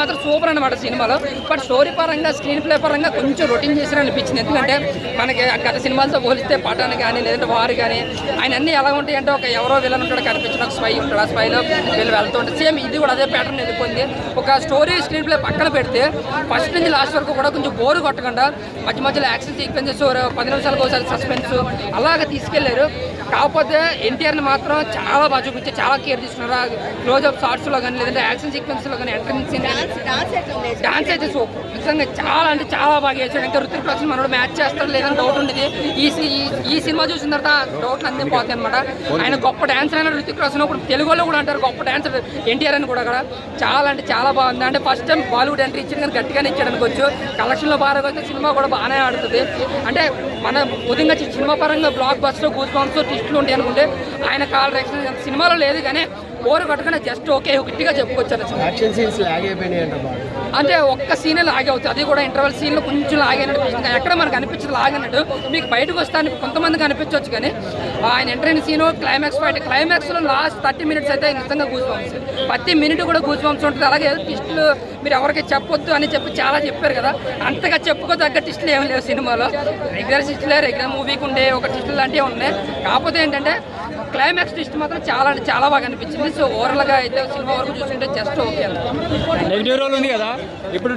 మాత్రం సూపర్ అనమాట సినిమాలో. బట్ స్టోరీ పరంగా స్క్రీన్ ప్లే పరంగా కొంచెం రొటీన్ చేసిన అనిపించింది. ఎందుకంటే మనకి గత సినిమాలతో పోలిస్తే పటాన్ కానీ లేదంటే వారు కానీ ఆయన అన్ని ఎలా ఉంటాయి అంటే ఒక ఎవరో విలన్ ఉంటాడు కనిపించిన ఒక స్పై ఉంటాడు. ఆ స్పైలో వీళ్ళు వెళ్తుంటే సేమ్ ఇది కూడా అదే ప్యాటర్న్ వెళ్ళిపోయింది ఒక స్టోరీ స్క్రీన్ ప్లే పక్కన పెడితే ఫస్ట్ నుంచి లాస్ట్ వరకు కూడా కొంచెం బోరు కొట్టకుండా మధ్య మధ్యలో యాక్షన్ సీక్వెన్సెస్ పది నిమిషాలకు ఒకసారి సస్పెన్స్ అలాగ తీసుకెళ్ళారు. కాకపోతే ఎన్టీఆర్ని మాత్రం చాలా బాగా చూపించి చాలా కేర్ తీసుకున్నారు. క్లోజ్అప్ షార్ట్స్లో కానీ లేదంటే యాక్షన్ సీక్వెన్స్లో కానీ ఎంట్రన్స్ కానీ డాన్స్ అయితే సూపర్. నిజంగా చాలా అంటే చాలా బాగా చేశాడు. ఇంకా రుతిక్ రోషన్ మనోడు మ్యాచ్ చేస్తాడు లేదని డౌట్ ఉండేది. ఈ సి- ఈ- ఈ సినిమా చూసిన తర్వాత డౌట్లు అన్నీ పోతాయి అనమాట ఆయన గొప్ప డాన్సర్ అయిన రుతిక్ రోషన్ ఇప్పుడు తెలుగులో కూడా అంటారు గొప్ప డాన్సర్ ఎన్టీఆర్ అని కూడా అక్కడ. చాలా అంటే చాలా బాగుంది. అంటే ఫస్ట్ టైం బాలీవుడ్ ఎంట్రీ ఇచ్చాడు కానీ గట్టిగానే ఇచ్చాడు అనుకోవచ్చు. కలెక్షన్లో బాగా వస్తే సినిమా కూడా బాగానే ఆడుతుంది. అంటే మన ఉదయంగా సినిమా పరంగా బ్లాక్ బస్టర్ గూస్ బాంబ్స్ ట్విస్టులు ఉంటాయి అనుకుంటే ఆయన కాల్ రేక్షన్ సినిమాలో లేదు కానీ బోరు కొట్టకుండా జస్ట్ ఓకే గట్టిగా చెప్పుకొచ్చారు అసలు. యాక్షన్ సీన్స్ లాగ్ అయిపోయినాయి అంట ఒక్క సీనే లాగే అవుతుంది. అది కూడా ఇంటర్వెల్ సీన్లో కొంచెం లాగైనట్టు. ఎక్కడ మనకు అనిపించదు లాగనట్టు. మీకు బయటకు వస్తాను కొంతమందికి అనిపించవచ్చు కానీ ఆయన ఎంటర్ అయిన సీను క్లైమాక్స్ ఫైట్ క్లైమాక్స్లో లాస్ట్ థర్టీ మినిట్స్ అయితే నిజంగా గూస్ బంప్స్ ప్రతి మినిట్ కూడా బంప్స్ ఉంటుంది. అలాగే టిస్టులు మీరు ఎవరికి చెప్పొద్దు అని చెప్పి చాలా చెప్పారు కదా. అంతగా చెప్పుకోదగ్గ టిస్టులు ఏమి లేవు సినిమాలో. రెగ్యులర్ టిస్టులే రెగ్యులర్ మూవీకి ఉండే ఒక టిస్టులు లాంటివి ఉన్నాయి. కాకపోతే ఏంటంటే క్లైమాక్స్ టెస్ట్ మాత్రం చాలా అంటే చాలా బాగా అనిపించింది. సో ఓవరాల్గా అయితే సినిమా వరకు చూస్తుంటే జస్ట్ ఓకే నెగిటివ్ రోల్ ఉంది కదా? ఇప్పుడు